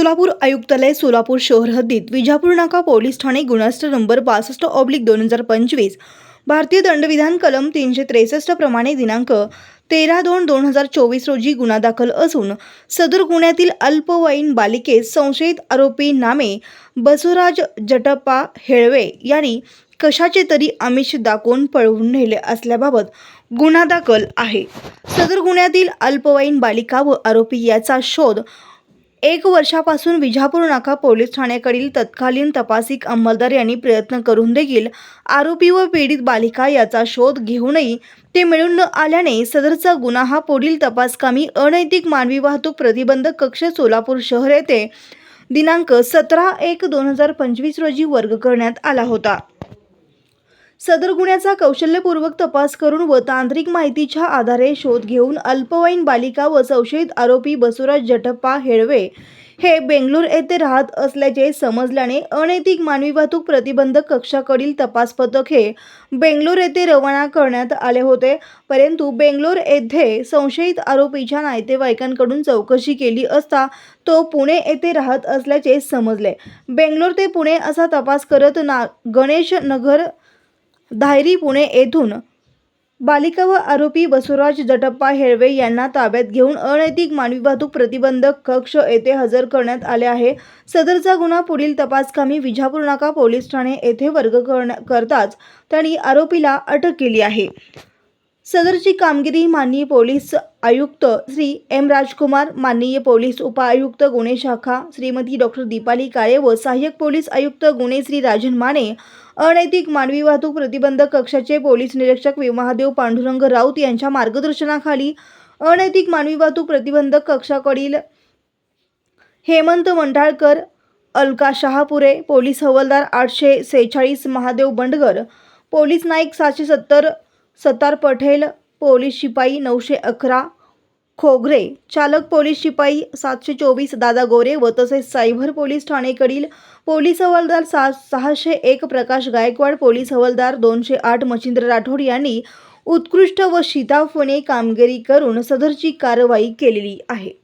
सोलापूर आयुक्तालय सोलापूर शहर हद्दीत विजापूर नाका पोलीस ठाणे गुणास्त्र नंबर बासष्ट ऑब्लिक दोन हजार पंचवीस भारतीय दंडविधान कलम तीनशे त्रेसष्ट प्रमाणे दिनांक तेरा दोन दोन हजार चोवीस रोजी गुन्हा दाखल असून सदर गुन्ह्यातील अल्पवयीन बालिकेस संशयित आरोपी नामे बसवराज जटप्पा हेळवे यांनी कशाचे तरी आमिष दाखवून पळवून नेले असल्याबाबत गुन्हा दाखल आहे. सदर गुन्ह्यातील अल्पवयीन बालिका व आरोपी याचा शोध एक वर्षापासून विजापूर नाका पोलीस ठाण्याकडील तत्कालीन तपासिक अंमलदार यांनी प्रयत्न करून देखील आरोपी व पीडित बालिका याचा शोध घेऊनही ते मिळून न आल्याने सदरचा गुन्हा हा पुढील तपासकामी अनैतिक मानवी वाहतूक प्रतिबंधक कक्ष सोलापूर शहर येथे दिनांक सतरा एक दोन हजार पंचवीस रोजी वर्ग करण्यात आला होता. सदर गुन्ह्याचा कौशल्यपूर्वक तपास करून व तांत्रिक माहितीच्या आधारे शोध घेऊन अल्पवयीन बालिका व संशयित आरोपी बसुराज जटप्पा हेळवे हे बेंगलोर येथे राहत असल्याचे समजल्याने अनैतिक मानवी वाहतूक प्रतिबंधक कक्षाकडील तपास पथक हे बेंगलोर येथे रवाना करण्यात आले होते. परंतु बेंगलोर येथे संशयित आरोपीच्या नातेवाईकांकडून चौकशी केली असता तो पुणे येथे राहत असल्याचे समजले. बेंगलोर ते पुणे असा तपास करत ना गणेश नगर धायरी पुणे येथून बालिका व आरोपी बसवराज जटप्पा हेळवे यांना ताब्यात घेऊन अनैतिक मानवी वाहतूक प्रतिबंधक कक्ष येथे हजर करण्यात आले आहे. सदरचा गुन्हा पुढील तपासकामी विजापूर नाका पोलीस ठाणे येथे वर्ग करण्या करताच त्यांनी आरोपीला अटक केली आहे. सदरची कामगिरी माननीय पोलीस आयुक्त श्री एम राजकुमार माननीय पोलीस उपआयुक्त गुन्हे शाखा श्रीमती डॉक्टर दीपाली काळे व सहाय्यक पोलीस आयुक्त गुन्हे श्री राजन माने अनैतिक मानवी वाहतूक प्रतिबंधक कक्षाचे पोलीस निरीक्षक वि- महादेव पांडुरंग राऊत यांच्या मार्गदर्शनाखाली अनैतिक मानवी वाहतूक प्रतिबंधक कक्षाकडील हेमंत मंडाळकर अलका शहापुरे पोलीस हवालदार आठशे सेहेचाळीस महादेव बंडगर पोलीस नाईक सातशे सत्तर सतार पटेल पोलीस शिपाई नऊशे अकरा खोगरे चालक पोलीस शिपाई सातशे चोवीस दादा गोरे व तसेच सायबर पोलीस ठाणेकडील पोलीस हवालदार सा सहाशे एक प्रकाश गायकवाड पोलीस हवालदार दोनशे आठ मच्छिंद्र राठोड यांनी उत्कृष्ट व शिताफने कामगिरी करून सदरची कारवाई केलेली आहे.